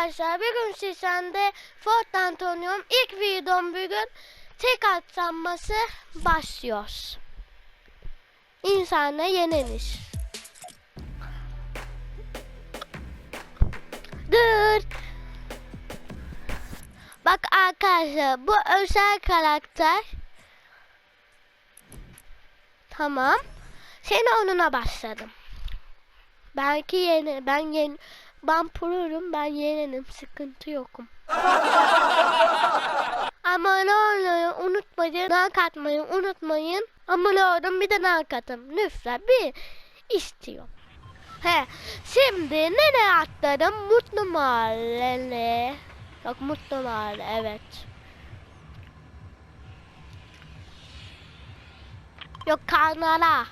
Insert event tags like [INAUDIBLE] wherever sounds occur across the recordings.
arkadaşlar bugün sizlerle Fortnite oynuyorum. İlk videom bugün tek atlanması başlıyoruz. İnsana yeneniş. Dur. Bak arkadaşlar bu özel karakter. Tamam. Seni onuna başladım. Belki yeni ben yeni ben pro'yum ben yenenim sıkıntı yokum. [LAUGHS] Abone olmayı unutmayın. Like atmayı unutmayın. Abone olun bir de like atın. Lütfen bir istiyorum. He, şimdi nereye atladım? Mutlu Mahalle'ne. Yok Mutlu Mahalle evet. Yok kanala.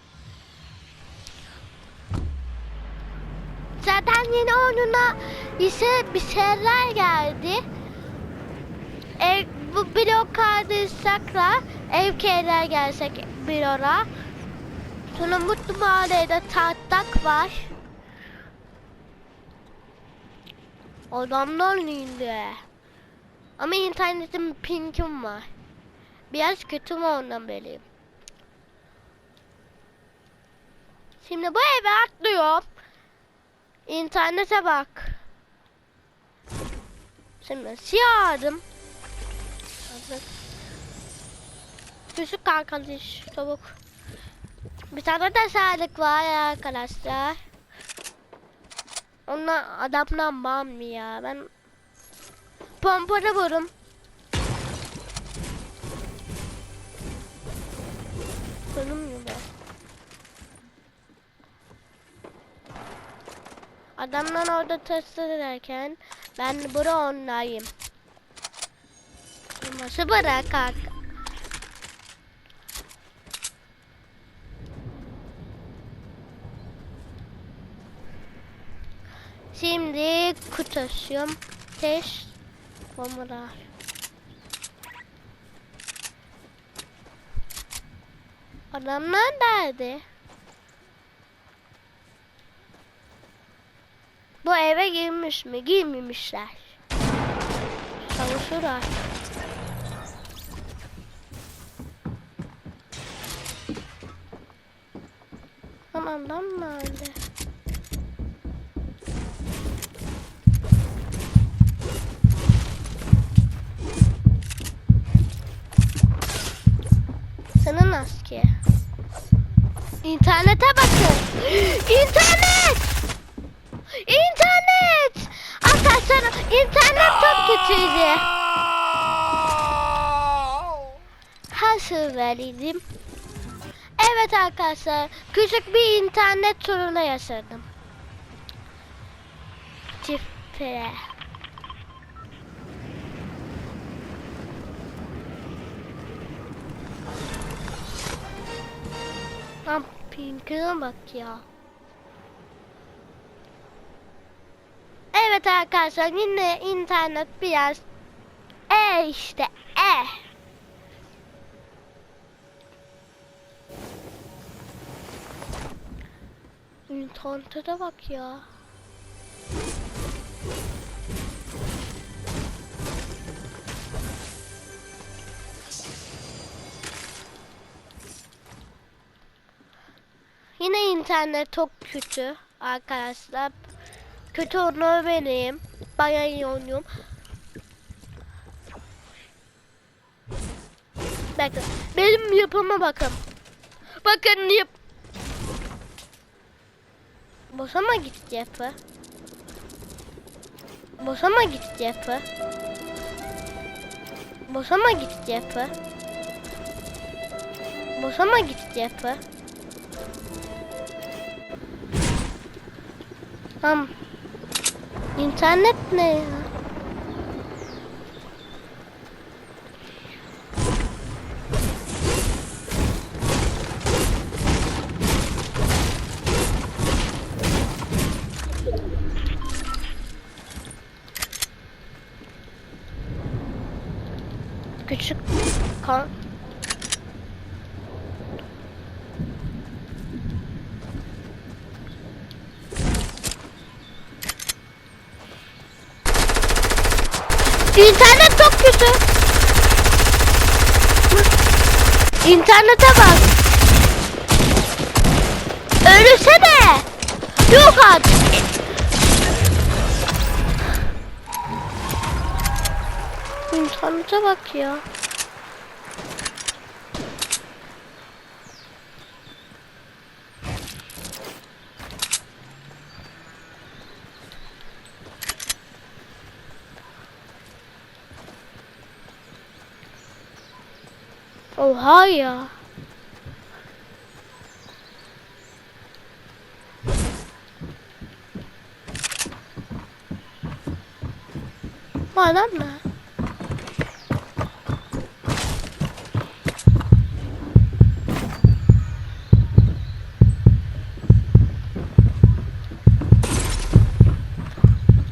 Zaten yeni oyununa ise bir şeyler geldi. Ev, bu blok kaldırsak ev keyler gelsek bir ara. Sonra Mutlu Mahalle'de tahtak var. Adamlar indi. Ama internetim pinkim var. Biraz kötü mü ondan belirleyeyim. Şimdi bu eve atlıyorum. İnternete bak. Şimdi siyah adım. Küçük arkadaş çabuk. Bir tane de sağlık var arkadaşlar. Onlar adamdan bağım ya. Ben pompada vururum. Adamlar orada test ederken ben bura onlayım. Nasıl bırak kanka? Şimdi kutu açıyorum. Test bombalar. Adamlar nerede? Bu eve girmiş mi? Girmemişler. Çalışırlar. Tamam lan nerede? Senin aski. İnternete bakın. [GASPS] İnternet! Arkadaşlar internet çok kötüydü. Hasıl veriydim. Evet arkadaşlar küçük bir internet sorunu yaşadım. Çiftliğe. Lan pinkine bak ya. Evet arkadaşlar yine internet biraz e işte e. İnternete bak ya. Yine internet çok kötü arkadaşlar. Kötü onu benim. Bayağı iyi oynuyorum. Bakın benim yapıma bakın. Bakın yap. Boşa mı gitti yapı? Boşa mı gitti yapı? Boşa mı gitti yapı? Boşa mı gitti yapı? Tamam. İnternet ne ya? Küçük kan İnternet çok kötü. İnternete bak. Ölüsene. Yok artık. İnternete bak ya. Oha ya. Bu adam ne?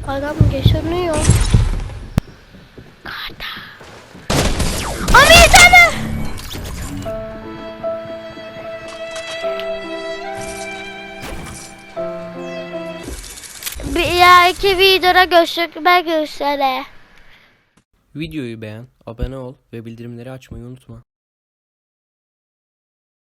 Adam geçiniyor. Karda. Ama Bir dahaki videoda görüşmek üzere. Videoyu beğen, abone ol ve bildirimleri açmayı unutma.